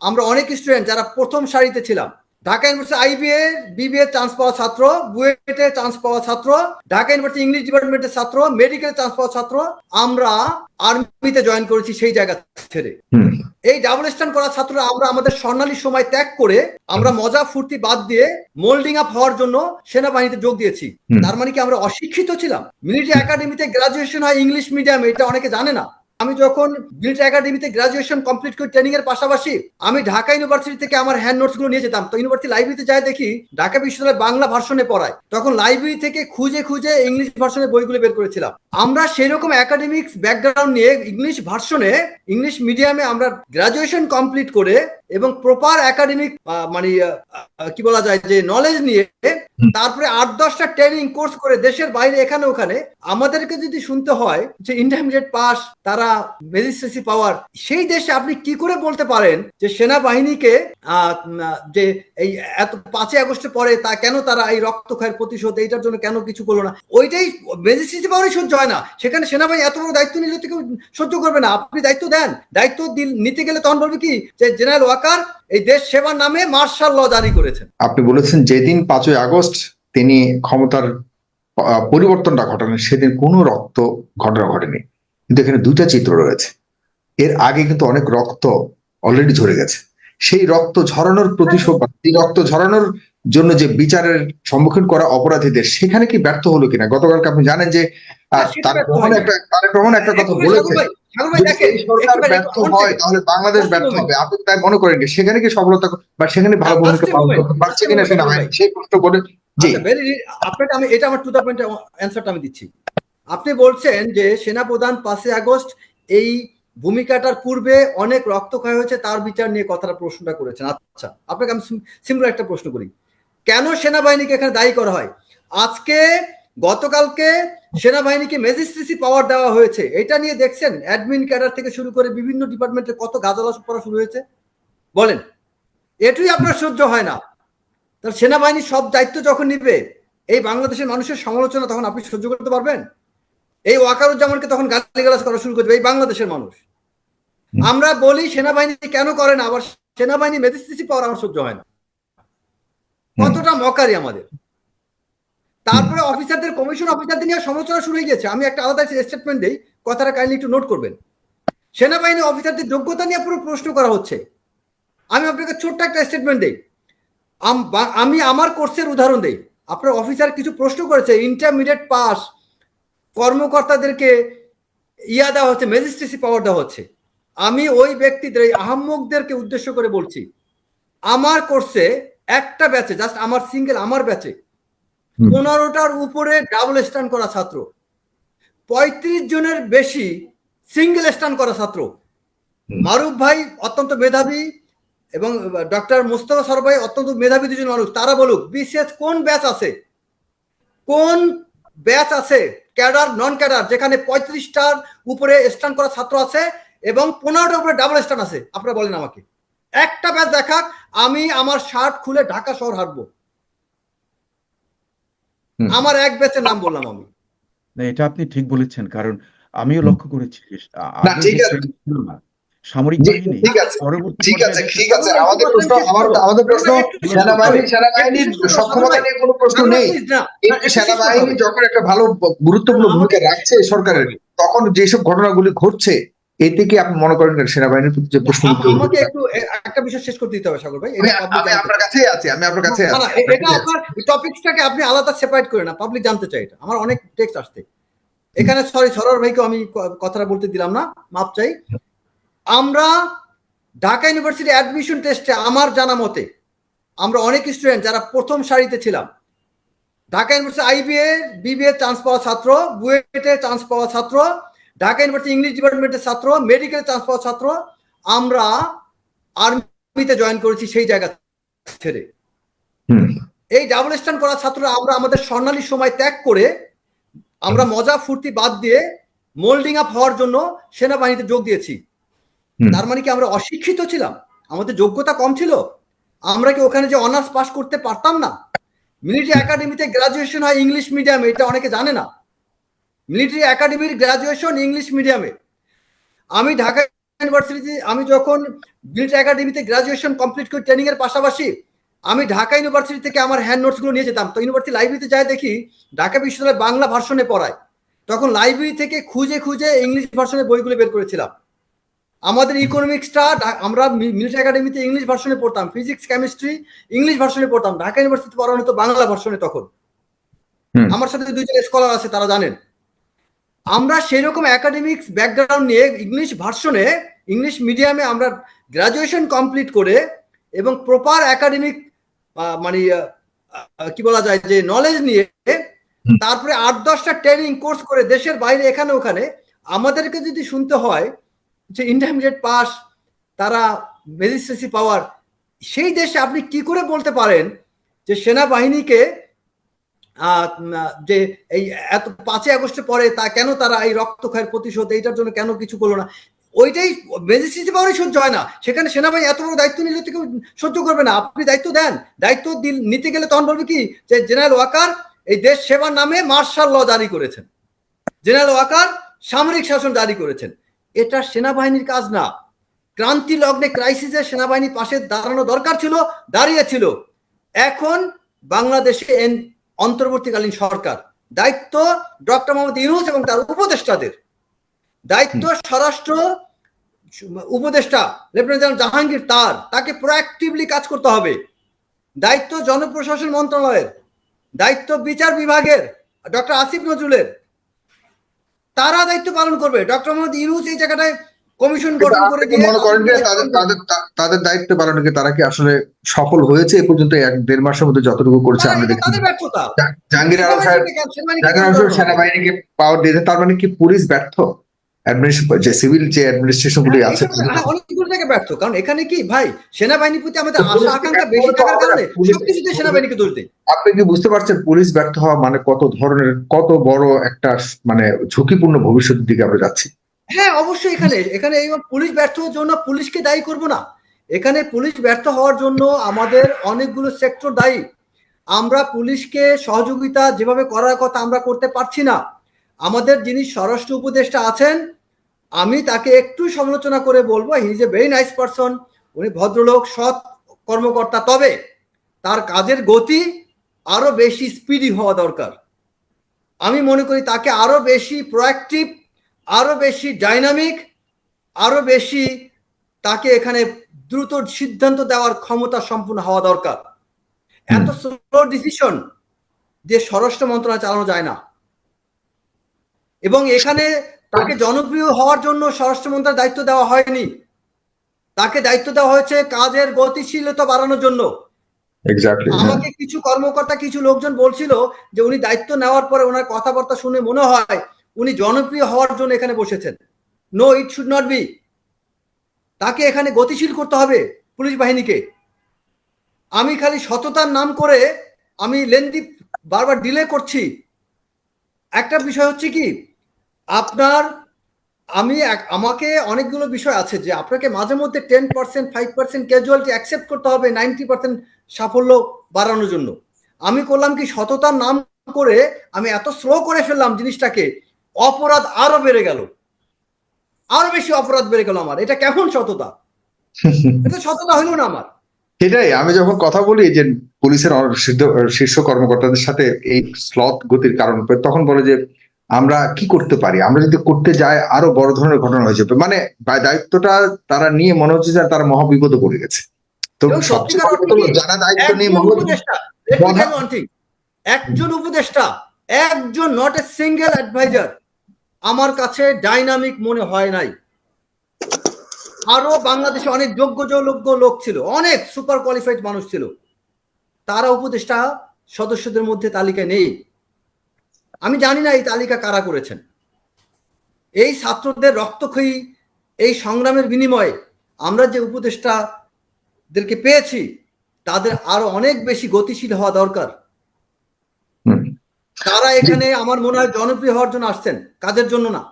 আমরা অনেক স্টুডেন্ট যারা প্রথম সারিতে ছিলাম। Dhaka university IBA BBA chance পাওয়া ছাত্র বুয়েটে চান্স পাওয়া ছাত্র ঢাকা ইউনিভার্সিটি ইংলিশ ডিপার্টমেন্টের ছাত্র মেডিকেল চান্স পাওয়া ছাত্র আমরা আর্মিতে জয়েন করেছি সেই জায়গা ছেড়ে। এই ডাবল স্ট্যান্ড করা ছাত্ররা আমরা আমাদের স্বর্ণালী সময় ত্যাগ করে আমরা মজা ফুর্তি বাদ দিয়ে মোল্ডিং আপ হওয়ার জন্য সেনাবাহিনীতে যোগ দিয়েছি। তার মানে কি আমরা অশিক্ষিত ছিলাম? মিলিটারি একাডেমিতে গ্রাজুয়েশন হয় ইংলিশ মিডিয়ামে এটা অনেকে জানে না। আমি যখন মিলিটারি একাডেমিতে গ্রাজুয়েশন কমপ্লিট করি ট্রেনিং এর পাশাপাশি আমি ঢাকা ইউনিভার্সিটি থেকে আমার হ্যান্ড নোটসগুলো নিয়ে যেতাম, তো ইউনিভার্সিটি লাইব্রেরিতে যাই দেখি ঢাকা বিশ্ববিদ্যালয় বাংলা ভার্সনে পড়ায়। তখন লাইব্রেরি থেকে খুঁজে খুঁজে ইংলিশ ভার্সনের বইগুলো বের করেছিলাম। আমরা সেই রকম একাডেমিক্স ব্যাকগ্রাউন্ড নিয়ে ইংলিশ ভার্সনে ইংলিশ মিডিয়ামে আমরা গ্রাজুয়েশন কমপ্লিট করে এবং প্রপার একাডেমিক মানে কি বলা যায় যে নলেজ নিয়ে তারপরে আট দশটা ট্রেনিং কোর্স করে দেশের বাইরে এখানে ওখানে আমাদেরকে যদি শুনতে হয় যে ইন্টারমিডিয়েট পাস তারা ম্যাজিস্ট্রেসি পাওয়ার সেই দেশে আপনি কি করে বলতে পারেন যে সেনাবাহিনীকে যে এই এত পাঁচই আগস্টের পরে তা কেন তারা এই রক্তক্ষয়ের প্রতিশোধ এইটার জন্য কেন কিছু করল না? ওইটাই ম্যাজিস্ট্রেসি পাওয়ারই সহ্য হয় না। সেখানে সেনাবাহিনী এত বড় দায়িত্ব নিলে তো কেউ সহ্য করবে না। আপনি দায়িত্ব দেন। দায়িত্ব দিল- নিতে গেলে তখন বলবে কি? যে জেনারেল ওয়াকার এই দেশ সেবার নামে মার্শাল ল জারি করেছেন। আপনি বলেছেন যেদিন পাঁচই আগস্ট তিনি ক্ষমতার পরিবর্তনটা ঘটালেন সেদিন কোনো রক্ত ঘটনা ঘটেনি। কিন্তু এখানে দুইটা চিত্র রয়েছে। এর আগে কিন্তু অনেক রক্ত অলরেডি ঝরে গেছে। সেই রক্ত ঝরানোর প্রতিশোধ সেই রক্ত ঝরানোর জন্য যে বিচারের সম্মুখীন করা অপরাধীদের সেখানে কি ব্যর্থ হলো কিনা? গতকালকে আপনি জানেন যে হ্যাঁ, ব্যর্থ একটা একটা কথা বলেছে। সরকার ব্যর্থ হয় তাহলে বাংলাদেশ ব্যর্থ হবে। আপনি তাই মনে করেন সেখানে কি সফলতা বা সেখানে ভালো ভূমিকা পালন করতে পারছে কিনা second সেই প্রশ্ন করে জি। very good. আপনাকে আমি এটা আমার টু দা পয়েন্ট অ্যান্সারটা আমি দিচ্ছি। আপনি বলছেন যে সেনাপ্রধান পাঁচই আগস্ট এই ভূমিকাটার পূর্বে অনেক রক্তক্ষয় হয়েছে তার বিচার নিয়ে কথাটা প্রশ্নটা করেছেন। আচ্ছা আপনাকে আমি সিম্পল একটা প্রশ্ন করি। কেন সেনাবাহিনীকে এখানে দায়ী করা হয়? আজকে গতকালকে সেনাবাহিনীকে ম্যাজিস্ট্রেসি পাওয়ার দেওয়া হয়েছে। এটা নিয়ে দেখছেন অ্যাডমিন ক্যাডার থেকে শুরু করে বিভিন্ন ডিপার্টমেন্টে কত গাজালা পড়া শুরু হয়েছে। বলেন এটুই আপনার সহ্য হয় না। তার সেনাবাহিনী সব দায়িত্ব যখন নিবে এই বাংলাদেশের মানুষের সমালোচনা তখন আপনি সহ্য করতে পারবেন? এই ওয়াকারুজ্জামানকে তখন গালিগালাজ করা শুরু করবে এই বাংলাদেশের মানুষ। আমরা বলি সেনাবাহিনী কেন করে না আবার সেনাবাহিনী ম্যাজিস্ট্রেসি পাওয়ার আমার সহ্য হয় না। কতটা মকারি আমাদের। তারপরে অফিসারদের কমিশন অফিসারদের নিয়ে সমালোচনা শুরু হয়ে গেছে। আমি একটা আলাদা স্টেটমেন্ট দিই, কথাটা কাইন্ডলি একটু নোট করবেন। সেনাবাহিনী অফিসারদের যোগ্যতা নিয়ে পুরো প্রশ্ন করা হচ্ছে। আমি আপনাকে ছোট্ট একটা স্টেটমেন্ট দিই। আমি আমার কোর্সের উদাহরণ দিই। আপনার অফিসার কিছু প্রশ্ন করেছে ইন্টারমিডিয়েট পাস কর্মকর্তাদেরকে ইয়া দেওয়া হচ্ছে ম্যাজিস্ট্রেসি পাওয়ার দেওয়া হচ্ছে। আমি ওই ব্যক্তিদের, এই আহম্মকদেরকে উদ্দেশ্য করে বলছি, আমার কোর্সে একটা ব্যাচে জাস্ট আমার সিঙ্গেল আমার ব্যাচে। পনেরোটার উপরে ডাবল স্ট্যান্ড করা ছাত্র। পঁয়ত্রিশ জনের বেশি সিঙ্গেল স্ট্যান্ড করা ছাত্র। মারুফ ভাই অত্যন্ত মেধাবী এবং ডক্টর মুস্তফা সর ভাই অত্যন্ত মেধাবী দুজন মানুষ। তারা বলুক বিশেষ কোন ব্যাচ আছে? কোন ব্যাচ আছে? ক্যাডার নন ক্যাডার যেখানে পঁয়ত্রিশটার উপরে স্ট্যান্ড করা ছাত্র আছে এবং পনেরোটার উপরে ডাবল স্ট্যান্ড আছে। আপনারা বলেন আমাকে। একটা ব্যাচ দেখাক আমি আমার শার্ট খুলে ঢাকা শহর হাঁটবো। আমার এক ব্যাচের নাম বললাম আমি। না এটা আপনি ঠিক বলেছেন কারণ আমিও লক্ষ্য করেছি না, ঠিক আছে। সামরিক বাহিনী ঠিক আছে ঠিক আছে পর্যায়ে ঠিক আছে আমাদের প্রশ্ন আমাদের প্রশ্ন সেনাবাহিনী সেনাবাহিনীর সক্ষমতা নিয়ে কোনো প্রশ্ন নেই। সেনাবাহিনী যখন একটা ভালো গুরুত্বপূর্ণ ভূমিকা রাখছে সরকারের তখন যেসব ঘটনাগুলি ঘটছে এতে কি আপনি মনে করেন সেনাবাহিনীর প্রতি যে প্রশ্ন আমাকে একটু একটা বিষয় শেষ করতে দিতে হবে সাগর ভাই আমি আপনার কাছেই আছি আমি আপনার কাছে আছি। এটা আপনার টপিকসটাকে আপনি আলাদা সেপারেট করে না পাবলিক জানতে চাই এটা। আমার অনেক টেক্সট আসছে। এখানে সরি সরোর ভাইকে আমি কথাটা বলতে দিলাম না মাপ চাই। আমরা ঢাকা ইউনিভার্সিটি অ্যাডমিশন টেস্টে আমার জানা মতে আমরা অনেক স্টুডেন্ট যারা প্রথম সারিতে ছিলাম Dhaka university IBA BBA chance পাওয়া ছাত্র বুয়েটে চান্স পাওয়া ছাত্র ঢাকা ইউনিভার্সিটি ইংলিশ ডিপার্টমেন্টের ছাত্র মেডিকেল চান্স পাওয়া ছাত্র আমরা আর্মিতে জয়েন করেছি সেই জায়গা ছেড়ে। এই ডাবল স্ট্যান্ড করা ছাত্ররা আমরা আমাদের স্বর্ণালী সময় ত্যাগ করে আমরা মজা ফুর্তি বাদ দিয়ে মোল্ডিং আপ হওয়ার জন্য সেনাবাহিনীতে যোগ দিয়েছি। তার মানে কি আমরা অশিক্ষিত ছিলাম? আমাদের যোগ্যতা কম ছিল? আমরা কি ওখানে যে অনার্স পাস করতে পারতাম না? মিলিটারি একাডেমিতে গ্রাজুয়েশন হয় ইংলিশ মিডিয়ামে এটা অনেকে জানে না। মিলিটারি একাডেমির গ্রাজুয়েশন ইংলিশ মিডিয়ামে আমি ঢাকা ইউনিভার্সিটি আমি যখন বিল্ট একাডেমিতে গ্রাজুয়েশন কমপ্লিট করি ট্রেনিং এর পাশাপাশি আমি ঢাকা ইউনিভার্সিটি থেকে আমার হ্যান্ড নোটসগুলো নিয়ে যেতাম। তো ইউনিভার্সিটি লাইব্রেরিতে যাই দেখি ঢাকা বিশ্ববিদ্যালয় বাংলা ভার্সনে পড়ায়। তখন লাইব্রেরি থেকে খুঁজে খুঁজে ইংলিশ ভার্সনে বইগুলো বের করেছিলাম। আমাদের ইকোনমিক্সটা আমরা মিলিট একাডেমিতে ইংলিশ ভার্সনে পড়তাম। ফিজিক্স কেমিস্ট্রি ইংলিশ ভার্সনে পড়তাম। ঢাকা ইউনিভার্সিটি পড়ানো হতো বাংলা ভার্সনে তখন। আমার সাথে দুইজন স্কলার আছে তারা জানেন। আমরা সেই রকম একাডেমিক্স ব্যাকগ্রাউন্ড নিয়ে ইংলিশ ভার্সনে ইংলিশ মিডিয়ামে আমরা গ্রাজুয়েশন কমপ্লিট করে এবং প্রপার একাডেমিক মানে কি বলা যায় যে নলেজ নিয়ে তারপরে আট দশটা ট্রেনিং কোর্স করে দেশের বাইরে এখানে ওখানে আমাদেরকে যদি শুনতে হয় যে ইন্টারমিডিয়েট পাস তারা ম্যাজিস্ট্রেসি পাওয়ার সেই দেশে আপনি কি করে বলতে পারেন যে সেনাবাহিনীকে যে এই এত পাঁচই আগস্টের পরে তা কেন তারা এই রক্তক্ষয়ের প্রতিশোধ, এইটার জন্য কেন কিছু করল না? ওইটাই ম্যাজিস্ট্রেসি পাওয়ারই সহ্য হয় না। সেখানে সেনাবাহিনী এত বড় দায়িত্ব নিলে তো কেউ সহ্য করবে না। আপনি দায়িত্ব দেন। দায়িত্ব দিল- নিতে গেলে তখন বলবে কি যে জেনারেল ওয়াকার এই দেশ সেবার নামে মার্শাল ল জারি করেছেন। জেনারেল ওয়াকার সামরিক শাসন জারি করেছেন। এটা সেনাবাহিনীর কাজ না। ক্রান্তি লগ্নে ক্রাইসিসে সেনাবাহিনী পাশে দাঁড়ানো দরকার ছিল দাঁড়িয়েছিল এখন বাংলাদেশে অন্তর্বর্তীকালীন সরকার। দায়িত্ব ডক্টর মোহাম্মদ ইউনুস এবং তার উপদেষ্টাদের। দায়িত্ব স্বরাষ্ট্র উপদেষ্টা লেফটেন্যান্ট জেনারেল জাহাঙ্গীর তার। তাকে প্রোয়াক্টিভলি কাজ করতে হবে। দায়িত্ব জনপ্রশাসন মন্ত্রণালয়ের। দায়িত্ব বিচার বিভাগের ডক্টর আসিফ নজরুলের। তারা দায়িত্ব পালন করবে। ডক্টর মোহাম্মদ ইউনুস এই জায়গাটায় কমিশন গঠন করে দিয়ে মনে করেন যে তাদের তাদের তাদের দায়িত্ব পালনে কি তারা কি আসলে সফল হয়েছে এ পর্যন্ত এক দেড় মাসের মধ্যে যতটুকু করছে আমরা দেখি জাহাঙ্গীর আলম সাহেব সেনাবাহিনীকে জাহাঙ্গীর আলম সাহেব সেনাবাহিনীকে পাওয়ার দিয়েছে তার মানে কি পুলিশ ব্যর্থ? যে সিভিল যে অ্যাডমিনিস্ট্রেশন গুলি আছে হ্যাঁ, অনেকগুলো জায়গায় ব্যর্থ। কারণ এখানে কি ভাই সেনাবাহিনীর প্রতি আমাদের আশা আকাঙ্ক্ষা বেশি থাকার কারণে সবকিছুতে সেনাবাহিনীকে দোষ দিই আপনি কি বুঝতে পারছেন পুলিশ ব্যর্থ হওয়া মানে কত ধরনের কত বড় একটা মানে ঝুঁকিপূর্ণ ভবিষ্যতের দিকে আমরা যাচ্ছি? হ্যাঁ অবশ্যই এখানে এখানে পুলিশ ব্যর্থ হওয়ার জন্য পুলিশকে দায়ী করব না। এখানে পুলিশ ব্যর্থ হওয়ার জন্য আমাদের অনেকগুলো সেক্টর দায়ী। আমরা পুলিশকে সহযোগিতা যেভাবে করার কথা আমরা করতে পারছি না। আমাদের যিনি স্বরাষ্ট্র উপদেষ্টা আছেন, আমি তাকে একটু সমালোচনা করে বলব he is a very nice person উনি ভদ্রলোক, সৎ কর্মকর্তা। তবে তার কাজের গতি আরও বেশি স্পিডি হওয়া দরকার। আমি মনে করি তাকে আরও বেশি প্রোঅ্যাক্টিভ আরও বেশি ডাইনামিক আরও বেশি তাকে এখানে দ্রুত সিদ্ধান্ত দেওয়ার ক্ষমতা সম্পূর্ণ হওয়া দরকার। এত স্লো ডিসিশন যে স্বরাষ্ট্র মন্ত্রণালয় চালানো যায় না। এবং এখানে তাকে জনপ্রিয় হওয়ার জন্য স্বরাষ্ট্র মন্ত্রণালয়ের দায়িত্ব দেওয়া হয়নি। তাকে দায়িত্ব দেওয়া হয়েছে কাজের গতিশীলতা বাড়ানোর জন্য। আমাকে কিছু কর্মকর্তা কিছু লোকজন বলছিল যে উনি দায়িত্ব নেওয়ার পরে ওনার কথাবার্তা শুনে মনে হয় উনি জনপ্রিয় হওয়ার জন্য এখানে বসেছেন। No it should not be তাকে এখানে গতিশীল করতে হবে পুলিশ বাহিনীকে। আমি খালি সততার নাম করে আমি লেন্দি বারবার ডিলে করছি। একটা বিষয় হচ্ছে কি, আপনার, আমি আমাকে অনেকগুলো বিষয় আছে যে আপনাকে মাঝে মধ্যে ten percent five percent casualty accept করতে হবে নাইনটি পার্সেন্ট সাফল্য বাড়ানোর জন্য। আমি করলাম কি সততার নাম করে আমি এত স্লো করে ফেললাম জিনিসটাকে অপরাধ আরও বেড়ে গেল। আরও বেশি অপরাধ বেড়ে গেল আমার। এটা কেমন সততা? এটা সততা হইল না আমার। সেটাই আমি যখন কথা বলি যে পুলিশের শীর্ষ কর্মকর্তাদের সাথে এই স্লথ গতির কারণ তখন বলে যে আমরা কি করতে পারি? আমরা যদি করতে যাই আরও বড় ধরনের ঘটনা হয়ে যাবে। মানে দায়িত্বটা তারা নিয়ে মনে হচ্ছে যে তারা মহাবিপদে পড়ে গেছে। তো? যারা দায়িত্ব নিয়ে. একজন উপদেষ্টা একজন নট এ সিঙ্গেল অ্যাডভাইজার আমার কাছে ডাইনামিক মনে হয় নাই। আরও বাংলাদেশে অনেক যোগ্য যোগ্য লোক ছিল, অনেক সুপার কোয়ালিফাইড মানুষ ছিল। তারা উপদেষ্টা সদস্যদের মধ্যে তালিকায় নেই। আমি জানি না এই তালিকা কারা করেছেন। এই ছাত্রদের রক্তক্ষয়ী এই সংগ্রামের বিনিময়ে আমরা যে উপদেষ্টাদেরকে পেয়েছি, তাদের আরও অনেক বেশি গতিশীল হওয়া দরকার। তারা এখানে আমার মনে হয় জনপ্রিয় হওয়ার জন্য আসছেন কাজের জন্য না।